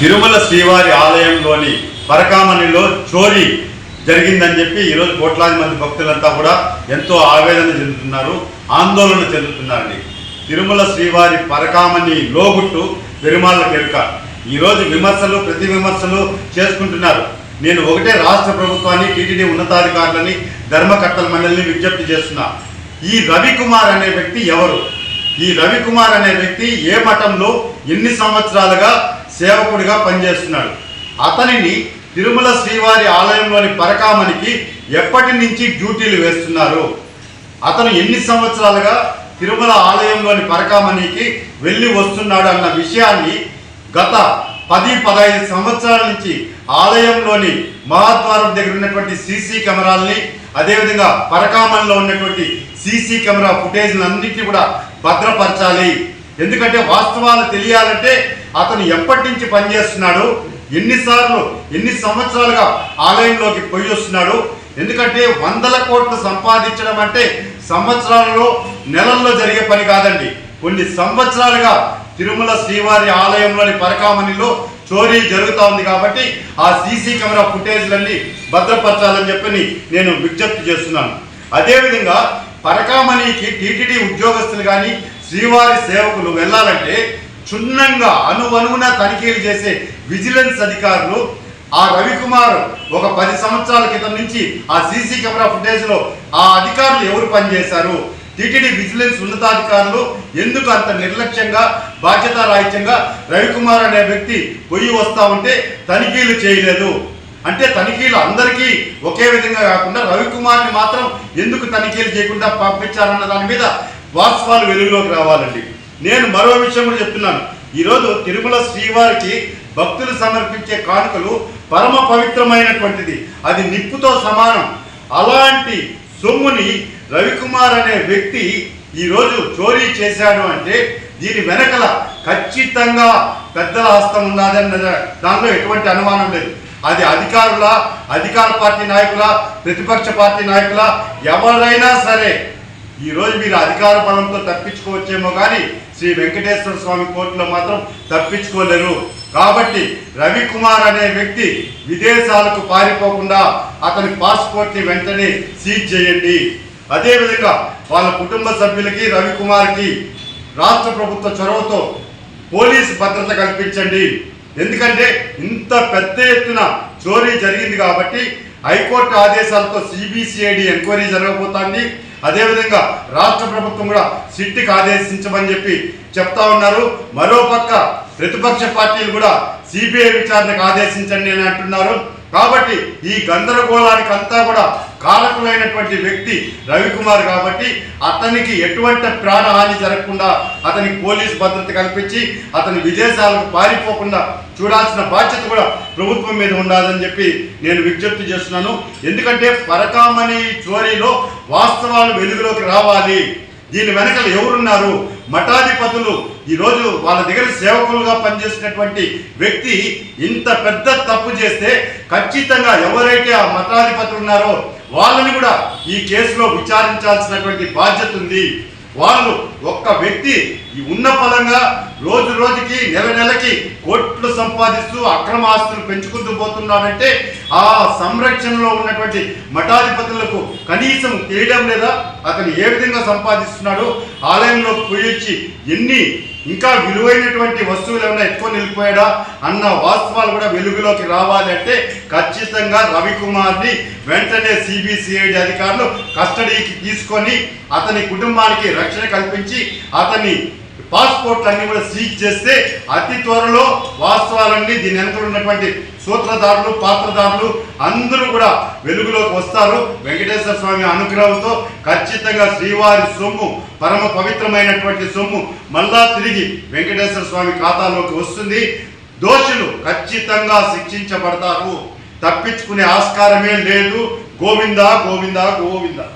తిరుమల శ్రీవారి ఆలయంలోని పరకామణిలో చోరీ జరిగిందని చెప్పి ఈరోజు కోట్లాది మంది భక్తులంతా కూడా ఎంతో ఆవేదన చెందుతున్నారు ఆందోళన చెందుతున్నారండి. తిరుమల శ్రీవారి పరకామణి లోగుట్టు పెరుమాళ్ళ కెరుక. ఈరోజు విమర్శలు ప్రతి విమర్శలు చేసుకుంటున్నారు. నేను ఒకటే రాష్ట్ర ప్రభుత్వాన్ని టీటీడీ ఉన్నతాధికారులని ధర్మకర్తల మండలిని విజ్ఞప్తి చేస్తున్నా. ఈ రవికుమార్ అనే వ్యక్తి ఎవరు? ఈ రవికుమార్ అనే వ్యక్తి ఏ మఠంలో ఎన్ని సంవత్సరాలుగా సేవకుడిగా పనిచేస్తున్నాడు. అతనిని తిరుమల శ్రీవారి ఆలయంలోని పరకామనికి ఎప్పటి నుంచి డ్యూటీలు వేస్తున్నారు? అతను ఎన్ని సంవత్సరాలుగా తిరుమల ఆలయంలోని పరకామణికి వెళ్ళి వస్తున్నాడు అన్న విషయాన్ని గత పది పదహైదు సంవత్సరాల నుంచి ఆలయంలోని మహాద్వారం దగ్గర ఉన్నటువంటి సీసీ కెమెరాల్ని అదేవిధంగా పరకామణిలో ఉన్నటువంటి సీసీ కెమెరా ఫుటేజ్ని అన్నింటినీ కూడా భద్రపరచాలి. ఎందుకంటే వాస్తవాలు తెలియాలంటే అతను ఎప్పటి నుంచి పనిచేస్తున్నాడు ఎన్నిసార్లు ఎన్ని సంవత్సరాలుగా ఆలయంలోకి పోయి వస్తున్నాడు ఎందుకంటే వందల కోట్లు సంపాదించడం అంటే సంవత్సరాలలో నెలల్లో జరిగే పని కాదండి. కొన్ని సంవత్సరాలుగా తిరుమల శ్రీవారి ఆలయంలోని పరకామణిలో చోరీ జరుగుతూ ఉంది కాబట్టి ఆ సీసీ కెమెరా ఫుటేజ్లన్నీ భద్రపరచాలని చెప్పని నేను విజ్ఞప్తి చేస్తున్నాను. అదేవిధంగా పరకామణికి టీటీడీ ఉద్యోగస్తులు కానీ శ్రీవారి సేవకులు వెళ్ళాలంటే క్షుణ్ణంగా అనువనువున తనిఖీలు చేసే విజిలెన్స్ అధికారులు ఆ రవికుమార్ ఒక పది సంవత్సరాల క్రితం నుంచి ఆ సీసీ కెమెరా ఫుటేజ్లో ఆ అధికారులు ఎవరు పనిచేశారు టీటీడీ విజిలెన్స్ ఉన్నతాధికారులు ఎందుకు అంత నిర్లక్ష్యంగా బాధ్యత రాహిత్యంగా రవికుమార్ అనే వ్యక్తి పొయ్యి వస్తా ఉంటే తనిఖీలు చేయలేదు? అంటే తనిఖీలు అందరికీ ఒకే విధంగా కాకుండా రవికుమార్ని మాత్రం ఎందుకు తనిఖీలు చేయకుండా పంపించారన్న దాని మీద వాస్తవాలు వెలుగులోకి రావాలండి. నేను మరో విషయం కూడా చెప్తున్నాను. ఈరోజు తిరుమల శ్రీవారికి భక్తులు సమర్పించే కానుకలు పరమ పవిత్రమైనటువంటిది. అది నిప్పుతో సమానం. అలాంటి సొమ్ముని రవికుమార్ అనే వ్యక్తి ఈరోజు చోరీ చేశాడు అంటే దీని వెనకల ఖచ్చితంగా పెద్దల హస్తం ఉన్నదన్న దానిలో ఎటువంటి అనుమానం లేదు. అది అధికారుల అధికార పార్టీ నాయకుల ప్రతిపక్ష పార్టీ నాయకుల ఎవరైనా సరే ఈ రోజు మీరు అధికార బలంతో తప్పించుకోవచ్చేమో కానీ శ్రీ వెంకటేశ్వర స్వామి కోర్టులో మాత్రం తప్పించుకోలేరు. కాబట్టి రవికుమార్ అనే వ్యక్తి విదేశాలకు పారిపోకుండా అతని పాస్పోర్ట్ని వెంటనే సీజ్ చేయండి. అదేవిధంగా వాళ్ళ కుటుంబ సభ్యులకి రవికుమార్కి రాష్ట్ర ప్రభుత్వ చొరవతో పోలీసు భద్రత కల్పించండి. ఎందుకంటే ఇంత పెద్ద ఎత్తున చోరీ జరిగింది కాబట్టి హైకోర్టు ఆదేశాలతో సిబిసిఐడి ఎంక్వైరీ జరగబోతోంది. అదేవిధంగా రాష్ట్ర ప్రభుత్వం కూడా సిట్టికి ఆదేశించమని చెప్పి చెప్తా ఉన్నారు. మరోపక్క ప్రతిపక్ష పార్టీలు కూడా సిబిఐ విచారణకు ఆదేశించండి అని అంటున్నారు. కాబట్టి ఈ గందరగోళానికి అంతా కూడా కారకులైనటువంటి వ్యక్తి రవికుమార్ కాబట్టి అతనికి ఎటువంటి ప్రాణహాని జరగకుండా అతనికి పోలీసు భద్రత కల్పించి అతని విదేశాలకు పారిపోకుండా చూడాల్సిన బాధ్యత కూడా ప్రభుత్వం మీద ఉండాలని చెప్పి నేను విజ్ఞప్తి చేస్తున్నాను. ఎందుకంటే పరకామణి చోరీలో వాస్తవాలు వెలుగులోకి రావాలి. దీని వెనకల ఎవరున్నారు? మఠాధిపతులు ఈరోజు వాళ్ళ దగ్గర సేవకులుగా పనిచేసినటువంటి వ్యక్తి ఇంత పెద్ద తప్పు చేస్తే ఖచ్చితంగా ఎవరైతే ఆ మఠాధిపతులు ఉన్నారో వాళ్ళని కూడా ఈ కేసులో విచారించాల్సినటువంటి బాధ్యత ఉంది. వాళ్ళు ఒక్క వ్యక్తి ఈ ఉన్న పదంగా రోజు రోజుకి నెల నెలకి కోట్లు సంపాదిస్తూ అక్రమ ఆస్తులు పెంచుకుంటూ పోతున్నాడంటే ఆ సంరక్షణలో ఉన్నటువంటి మఠాధిపతులకు కనీసం తెలియడం లేదా? అతను ఏ విధంగా సంపాదిస్తున్నాడు ఆలయంలో పోయొచ్చి ఎన్ని ఇంకా విలువైనటువంటి వస్తువులు ఏమైనా ఎక్కువ నిలిపోయాడా అన్న వాస్తవాలు కూడా వెలుగులోకి రావాలి అంటే ఖచ్చితంగా రవికుమార్ని వెంటనే సిబిసిఐడి అధికారులు కస్టడీకి తీసుకొని అతని కుటుంబానికి రక్షణ కల్పించి అతని పాస్పోర్ట్లు అన్ని కూడా సీజ్ చేస్తే అతి త్వరలో వాస్తవాలన్నీ దీని వెనక ఉన్నటువంటి సూత్రధారులు పాత్రధారులు అందరూ కూడా వెలుగులోకి వస్తారు. వెంకటేశ్వర స్వామి అనుగ్రహంతో ఖచ్చితంగా శ్రీవారి సొమ్ము పరమ పవిత్రమైనటువంటి సొమ్ము మళ్ళా తిరిగి వెంకటేశ్వర స్వామి ఖాతాలోకి వస్తుంది. దోషులు ఖచ్చితంగా శిక్షించబడతారు. తప్పించుకునే ఆస్కారమే లేదు. గోవిందా గోవిందా గోవిందా.